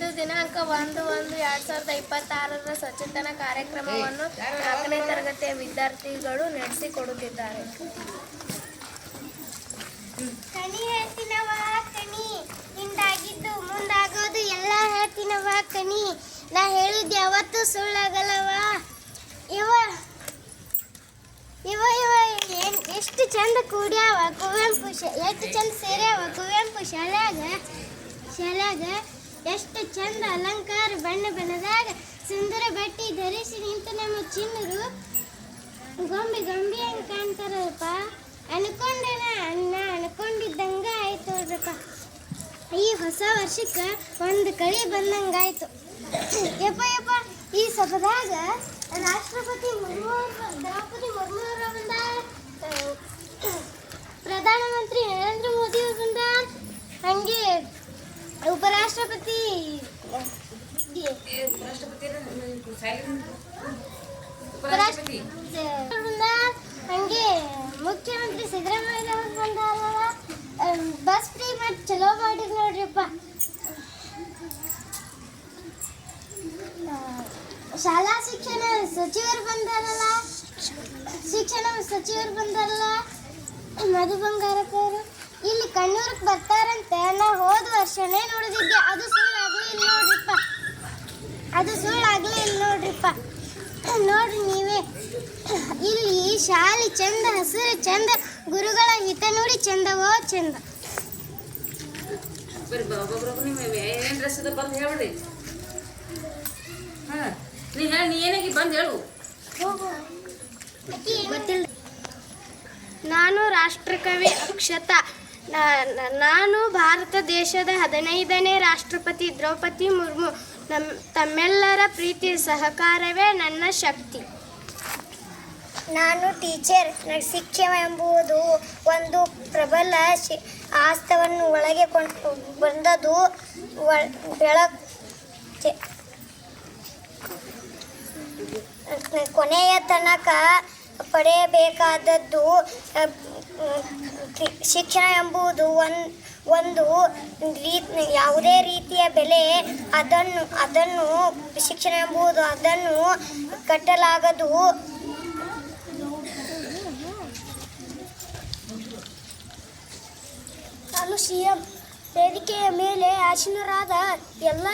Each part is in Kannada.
ಇಂದು ದಿನಾಂಕ ಒಂದು ಒಂದು ಎರಡ್ ಸಾವಿರದ ಇಪ್ಪತ್ತಾರರ ಸ್ವಚ್ಛತನ ಕಾರ್ಯಕ್ರಮವನ್ನು ನಾಲ್ಕನೇ ತರಗತಿಯ ವಿದ್ಯಾರ್ಥಿಗಳು ನಡೆಸಿಕೊಡುತ್ತಿದ್ದಾರೆ. ಕಣಿ ಹೇಳ್ತೀನವ ಕಣಿ ಹಿಂದಾಗಿದ್ದು ಮುಂದಾಗೋದು ಎಲ್ಲ ಹೇಳ್ತೀನವ ಕಣಿ. ನಾ ಹೇಳಿದ್ದು ಯಾವತ್ತೂ ಸುಳ್ಳಾಗಲ್ಲವ. ಇವ ಇವ ಇವ ಏನ್ ಎಷ್ಟು ಚಂದ ಕೂಡ್ಯಾವ ಕುವೆಂಪು ಶ- ಎಷ್ಟು ಚಂದ ಸೇರ್ಯಾವ ಕುವೆಂಪು ಶಾಲ್ಯಾಗ ಶಾಲ್ಯಾಗ. ಎಷ್ಟು ಚಂದ ಅಲಂಕಾರ ಬಣ್ಣ ಬಣ್ಣದಾಗ ಸುಂದರ ಬಟ್ಟೆ ಧರಿಸಿ ನಿಂತ ನಮ್ಮ ಚಿನ್ನರು ಗೊಂಬೆ ಗೊಂಬೆ ಹಂಗೆ ಕಾಣ್ತಾರಪ್ಪ. ಅನ್ಕೊಂಡೇನ ಅನ್ನ ಅನ್ಕೊಂಡಿದ್ದಂಗ ಆಯ್ತು ನೋಡ್ರಪ್ಪ. ಈ ಹೊಸ ವರ್ಷಕ್ಕೆ ಒಂದು ಕಳಿ ಬಂದಂಗಾಯ್ತು. ಯಪ್ಪ ಯಪ್ಪ, ಈ ಸಭದಾಗ ರಾಷ್ಟ್ರಪತಿ ಮುರ್ಮು ದ್ರೌಪದಿ ಮುರ್ಮು ಅವರು ಬಂದ ಪ್ರಧಾನಮಂತ್ರಿ ನರೇಂದ್ರ ಮೋದಿ ಅವರು ಹಂಗೆ ಬಂದಾರ ಹಂಗೆ ಮುಖ್ಯಮಂತ್ರಿ ಸಿದ್ದರಾಮಯ್ಯ ಅವ್ರು ಬಂದಾರಲ್ಲ ಬಸ್ ಫ್ರೀ ಮಾಡಿ ಚಲೋ ಮಾಡಿದ್ ನೋಡ್ರಿಪ್ಪ. ಶಾಲಾ ಶಿಕ್ಷಣ ಸಚಿವರು ಬಂದಾರಲ್ಲ ಶಿಕ್ಷಣ ಸಚಿವರು ಬಂದಾರಲ್ಲ ಮಧು ಬಂಗಾರಪ್ಪ ಅವರು. ಇಲ್ಲಿ ಕಣ್ಣೂರಿಗೆ ಬರ್ತಾರಂತೆ. ನಾ ಹೋದ ವರ್ಷನೇ ನೋಡಿದ್ದೆ ಅದು ಸುಳ್ಳಾಗಲೇ ಇಲ್ಲ ನೋಡ್ರಿಪ್ಪ. ಅದು ಸುಳ್ಳಾಗಲೇ ಇಲ್ಲ ನೋಡ್ರಿಪ್ಪ. ನೋಡ್ರಿ ನೀವೇ. ಇಲ್ಲಿ ಶಾಲೆ ಚಂದ ಹಸಿರು ಚಂದ ಗುರುಗಳ ಹಿತ ನೋಡಿ ಚಂದವೋ ಚಂದ. ಬರ್ರಿ ಒಬ್ಬೊಬ್ರೊಬ್ರು ನಿಮ್ಮ ಏನ್ ಡ್ರೆಸ್ ಅದ ಬಂದು ಹೇಳ್ಬಿಡ್ರಿ. ಹಾ ನೀ ಹೇಳಿ ನೀ ಏನಾಗಿ ಬಂದು ಹೇಳು. ಗೊತ್ತಿಲ್ಲ. ನಾನು ರಾಷ್ಟ್ರಕವಿ ಅಕ್ಷತಾ. ನಾನು ಭಾರತ ದೇಶದ ಹದಿನೈದನೇ ರಾಷ್ಟ್ರಪತಿ ದ್ರೌಪದಿ ಮುರ್ಮು. ನಮ್ಮ ತಮ್ಮೆಲ್ಲರ ಪ್ರೀತಿ ಸಹಕಾರವೇ ನನ್ನ ಶಕ್ತಿ. ನಾನು ಟೀಚರ್. ಶಿಕ್ಷಣ ಎಂಬುದು ಒಂದು ಪ್ರಬಲ ಶಿ, ಆಸ್ತವನ್ನು ಒಳಗೆ ಕೊಂಡು ಬಂದದು ಬೆಳಕು ಕೊನೆಯ ತನಕ ಪಡೆಯಬೇಕಾದದ್ದು ಶಿಕ್ಷಣ ಎಂಬುದು ಒಂದು ಒಂದು ಯಾವುದೇ ರೀತಿಯ ಬೆಲೆ ಅದನ್ನು ಅದನ್ನು, ಶಿಕ್ಷಣ ಎಂಬುದು ಅದನ್ನು ಕಟ್ಟಲಾಗದು. ನಾನು ಸಿ ಎಂ ವೇದಿಕೆಯ ಮೇಲೆ ಆಸೀನರಾದ ಎಲ್ಲ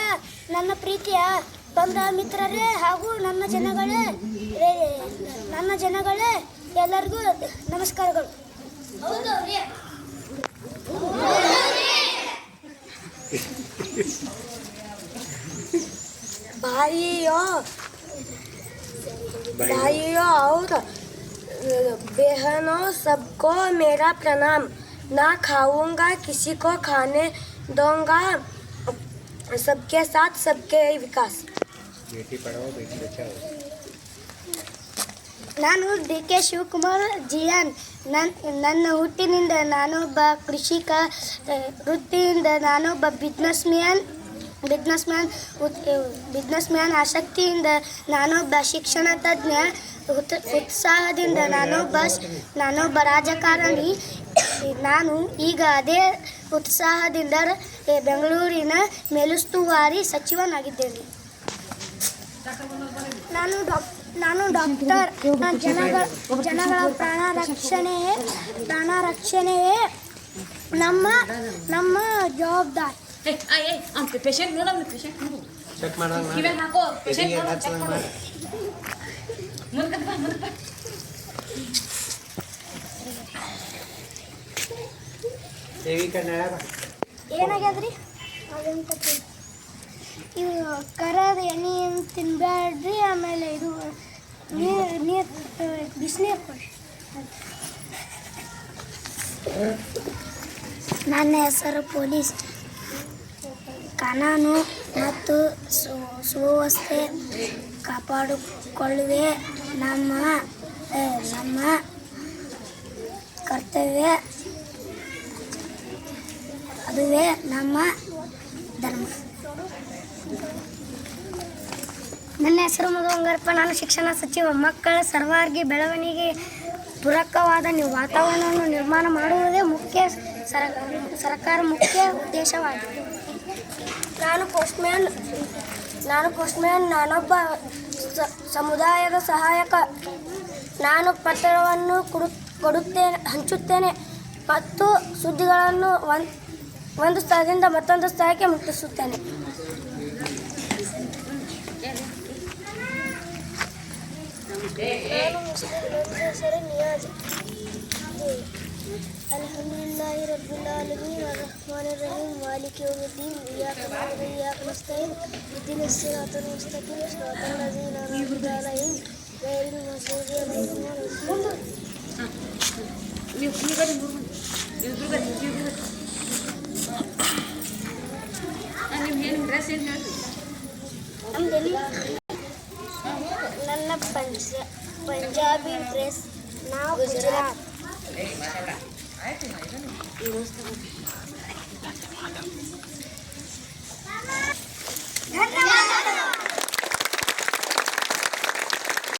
ನನ್ನ ಪ್ರೀತಿಯ ಬಂಧ ಮಿತ್ರರೇ ಹಾಗೂ ನನ್ನ ಜನಗಳೇ ನನ್ನ ಜನಗಳೇ ಎಲ್ಲರಿಗೂ ನಮಸ್ಕಾರಗಳು. भाइयों भाइयों और बहनों सबको मेरा प्रणाम। ना खाऊँगा किसी को खाने दूँगा। सबके साथ सबके विकास। बेटी पढ़ाओ बेटी बचाओ। ನಾನು ಡಿ ಕೆ ಶಿವಕುಮಾರ್ ಜಿ ಎನ್ ನನ್ನ ನನ್ನ ಹುಟ್ಟಿನಿಂದ ನಾನೊಬ್ಬ ಕೃಷಿಕ ವೃತ್ತಿಯಿಂದ ನಾನೊಬ್ಬ businessman businessman businessman ಆಸಕ್ತಿಯಿಂದ ನಾನೊಬ್ಬ ಶಿಕ್ಷಣ ತಜ್ಞ, ಉತ್- ಉತ್ಸಾಹದಿಂದ ನಾನೊಬ್ಬ ನಾನೊಬ್ಬ ರಾಜಕಾರಣಿ. ನಾನು ಈಗ ಅದೇ ಉತ್ಸಾಹದಿಂದ ಬೆಂಗಳೂರಿನ ಮೇಲುಸ್ತುವಾರಿ ಸಚಿವನಾಗಿದ್ದೇನೆ. ನಾನು ಡಾಕ್ ನಾನು ಡಾಕ್ಟರ್ ನಾನು ಜನಗಳ ಜನಗಳ ಪ್ರಾಣ ರಕ್ಷಣೆಯೇ ಪ್ರಾಣ ರಕ್ಷಣೆಯೇ ನಮ್ಮ ನಮ್ಮ ಜವಾಬ್ದಾರಿ. ಪೇಷಂಟ್ ನೋಡಮ್ಮ ಪೇಷಂಟ್ ಚೆಕ್ ಮಾಡೋಣ ಹಾಕೋ ಪೇಷಂಟ್ ಮುಂದಕ್ಕೆ ಬಾ ಮುಂದಕ್ಕೆ ಬಾ. ಏನಾಗ್ಯದ್ರಿ? ಅದಂತ ಇವು ಕರದ ಎಣ್ಣೆಯನ್ನು ಏನು ತಿನ್ಬ್ಯಾಡ್ರಿ, ಆಮೇಲೆ ಇದು ನೀರು ನೀರು ಬಿಸಿನೀರು ಕೊಡಿ ನನ್ನ ಹೆಸರು ಪೊಲೀಸ್. ಕಾನೂನು ಮತ್ತು ಸುವ್ಯವಸ್ಥೆ ಕಾಪಾಡಿಕೊಳ್ಳುವೆ. ನಮ್ಮ ನಮ್ಮ ಕರ್ತವ್ಯ ಅದುವೇ ನಮ್ಮ ಧರ್ಮ. ನನ್ನ ಹೆಸರು ಮಧು ಬಂಗಾರಪ್ಪ ನಾನು ಶಿಕ್ಷಣ ಸಚಿವ. ಮಕ್ಕಳ ಸರ್ವಾರ್ಗಿ, ಬೆಳವಣಿಗೆ, ಪೂರಕವಾದ ವಾತಾವರಣವನ್ನು ನಿರ್ಮಾಣ ಮಾಡುವುದೇ ಮುಖ್ಯ ಸರ ಸರ್ಕಾರ ಮುಖ್ಯ ಉದ್ದೇಶವಾಗಿದೆ. ನಾನು ಪೋಸ್ಟ್ಮ್ಯಾನ್ ನಾನು ಪೋಸ್ಟ್ಮ್ಯಾನ್, ನಾನೊಬ್ಬ ಸಮುದಾಯದ ಸಹಾಯಕ. ನಾನು ಪತ್ರವನ್ನು ಕೊಡು ಕೊಡುತ್ತೇನೆ, ಹಂಚುತ್ತೇನೆ ಮತ್ತು ಸುದ್ದಿಗಳನ್ನು ಒಂದು ಒಂದು ಸ್ಥಳದಿಂದ ಮತ್ತೊಂದು ಸ್ಥಳಕ್ಕೆ ಮುಟ್ಟಿಸುತ್ತೇನೆ. ನಾನು ಮುಸ್ಲಿಂ ಹೆಸರು ನಿಯಾಜ್ الحمد لله رب العالمين الرحمن الرحيم مالك يوم الدين إياك نعبد وإياك نستعين اهدنا الصراط المستقيم صراط الذين أنعمت عليهم غير المغضوب عليهم ولا الضالين ನೀವು ಈ ಪಂಜ ಪಂಜಾಬಿ ಡ್ರೆಸ್ ನಾವು ಗುಜರಾತ್